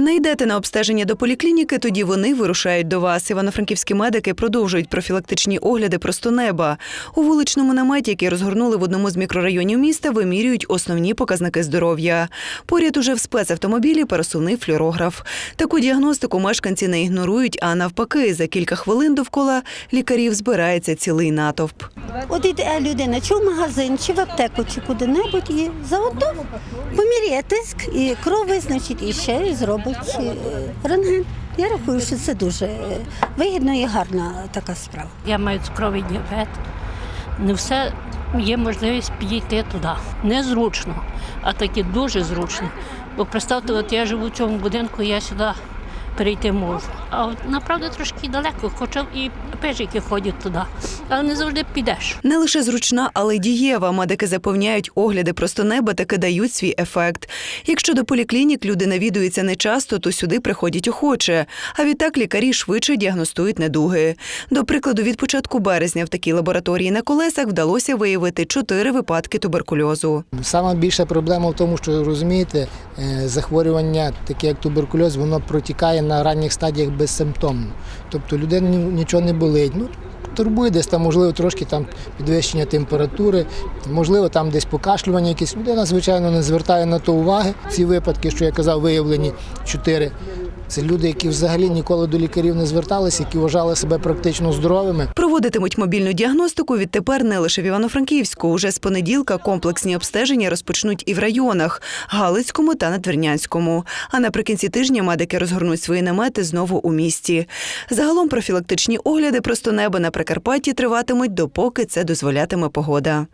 Не йдете на обстеження до поліклініки, тоді вони вирушають до вас. Івано-франківські медики продовжують профілактичні огляди просто неба. У вуличному наметі, який розгорнули в одному з мікрорайонів міста, вимірюють основні показники здоров'я. Поряд уже в спецавтомобілі пересувний флюорограф. Таку діагностику мешканці не ігнорують, а навпаки, за кілька хвилин довкола лікарів збирається цілий натовп. От іде людина чи в магазин, чи в аптеку, чи куди-небудь і заодно поміряє тиск і кров визначить, і ще зробить е, рентген. Я рахую, що це дуже е, вигідно і гарна така справа. Я маю цукровий діабет. Не все є можливість підійти туди. Незручно, а таки дуже зручно. Бо представте, от я живу в цьому будинку, я сюди перейти можу. А от направду трошки далеко, хоча і пежики ходять туди, але не завжди підеш. Не лише зручна, але й дієва. Медики запевняють, огляди просто неба таки дають свій ефект. Якщо до поліклінік люди навідуються нечасто, то сюди приходять охоче. А відтак лікарі швидше діагностують недуги. До прикладу, від початку березня в такій лабораторії на колесах вдалося виявити чотири випадки туберкульозу. Сама більша проблема в тому, що розумієте, е, захворювання, таке як туберкульоз, воно протікає на ранніх стадіях безсимптомно. Тобто людина нічого не болить. Ну, турбує десь там, можливо, трошки там підвищення температури, можливо, там десь покашлювання якісь. Людина, звичайно, не звертає на то уваги. Ці випадки, що я казав, виявлені чотири. Це люди, які взагалі ніколи до лікарів не зверталися, які вважали себе практично здоровими. Проводитимуть мобільну діагностику відтепер не лише в Івано-Франківську. Уже з понеділка комплексні обстеження розпочнуть і в районах Галицькому та Надвірнянському. А наприкінці тижня медики розгорнуть свої намети знову у місті. Загалом профілактичні огляди просто неба на Прикарпатті триватимуть, допоки це дозволятиме погода.